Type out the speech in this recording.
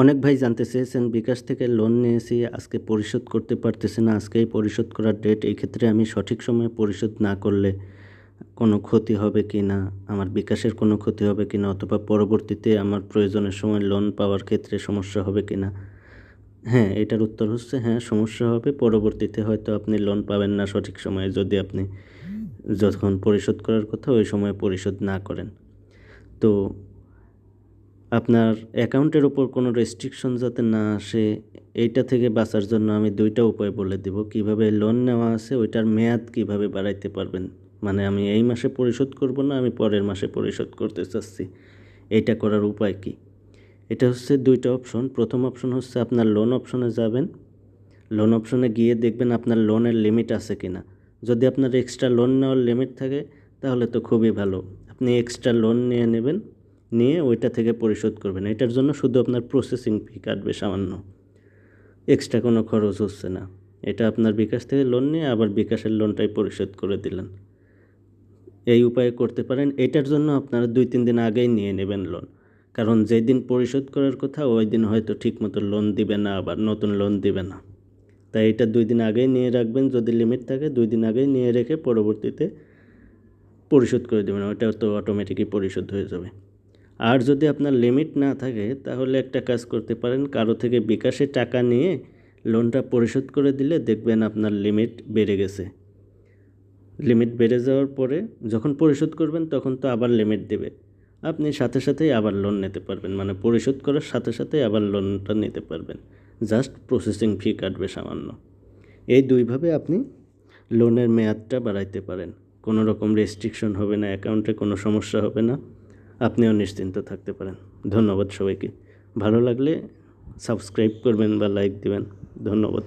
অনেক ভাই জানতে চেয়েছেন, বিকাশ থেকে লোন নিয়েছি, আজকে পরিশোধ করতে পারতেছি না, আজকেই পরিশোধ করার ডেট এই ক্ষেত্রে আমি সঠিক সময়ে পরিশোধ না করলে কোনো ক্ষতি হবে কি না, আমার বিকাশের কোনো ক্ষতি হবে কি না, অথবা পরবর্তীতে আমার প্রয়োজনের সময় লোন পাওয়ার ক্ষেত্রে সমস্যা হবে কি না? হ্যাঁ এটার উত্তর হচ্ছে হ্যাঁ সমস্যা হবে, পরবর্তীতে হয়তো আপনি লোন পাবেন না সঠিক সময়ে, যদি আপনি যখন পরিশোধ করার কথা ওই সময় পরিশোধ না করেন। তো আপনার অ্যাকাউন্টের উপর কোনো রেস্ট্রিকশন যাতে না আসে, এইটা থেকে বাঁচার জন্য আমি দুইটা উপায় বলে দিব। কীভাবে লোন নেওয়া আছে, ওইটার মেয়াদ কীভাবে বাড়াইতে পারবেন? মানে আমি এই মাসে পরিশোধ করব না, আমি পরের মাসে পরিশোধ করতে চাচ্ছি? এইটা করার উপায় কি? এটা হচ্ছে দুইটা অপশন প্রথম অপশন হচ্ছে আপনার লোন অপশনে যাবেন। লোন অপশনে গিয়ে দেখবেন আপনার লোনের লিমিট আছে কি না যদি আপনার এক্সট্রা লোন নেওয়ার লিমিট থাকে, তাহলে তো খুবই ভালো। আপনি এক্সট্রা লোন নিয়ে নেবেন। নিয়ে ওইটা থেকে পরিশোধ করবেন এটার জন্য শুধু আপনার প্রসেসিং ফি কাটবে সামান্য। এক্সট্রা কোনো খরচ হচ্ছে না। এটা আপনার বিকাশ থেকে লোন নিয়ে আবার বিকাশের লোনটাই পরিশোধ করে দিলেন। এই উপায়ে করতে পারেন। এটার জন্য আপনারা দুই, তিন দিন আগেই নিয়ে নেবেন লোন কারণ যেদিন পরিশোধ করার কথা, ওই দিন হয়তো ঠিকমতো লোন দিবে না আবার, নতুন লোন দিবে না। তাই এটা দুই দিন আগেই নিয়ে রাখবেন। যদি লিমিট থাকে, দুই দিন আগেই নিয়ে রেখে পরবর্তীতে পরিশোধ করে দেবেন। ওইটা তো অটোমেটিকই পরিশোধ হয়ে যাবে। আর যদি আপনার লিমিট না থাকে, তাহলে একটা কাজ করতে পারেন। কারও থেকে বিকাশে টাকা নিয়ে লোনটা পরিশোধ করে দিলে দেখবেন আপনার লিমিট বেড়ে গেছে। লিমিট বেড়ে যাওয়ার পরে যখন পরিশোধ করবেন, তখন তো আবার লিমিট দেবে। আপনি সাথে সাথেই আবার লোন নিতে পারবেন। মানে পরিশোধ করার সাথে সাথেই আবার লোনটা নিতে পারবেন। জাস্ট প্রসেসিং ফি কাটবে সামান্য। এই দুইভাবে আপনি লোনের মেয়াদটা বাড়াইতে পারেন। কোনো রকম রেস্ট্রিকশন হবে না অ্যাকাউন্টে কোনো সমস্যা হবে না। আপনিও নিশ্চিন্ত থাকতে পারেন। ধন্যবাদ সবাইকে। ভালো লাগলে সাবস্ক্রাইব করবেন বা লাইক দেবেন। ধন্যবাদ।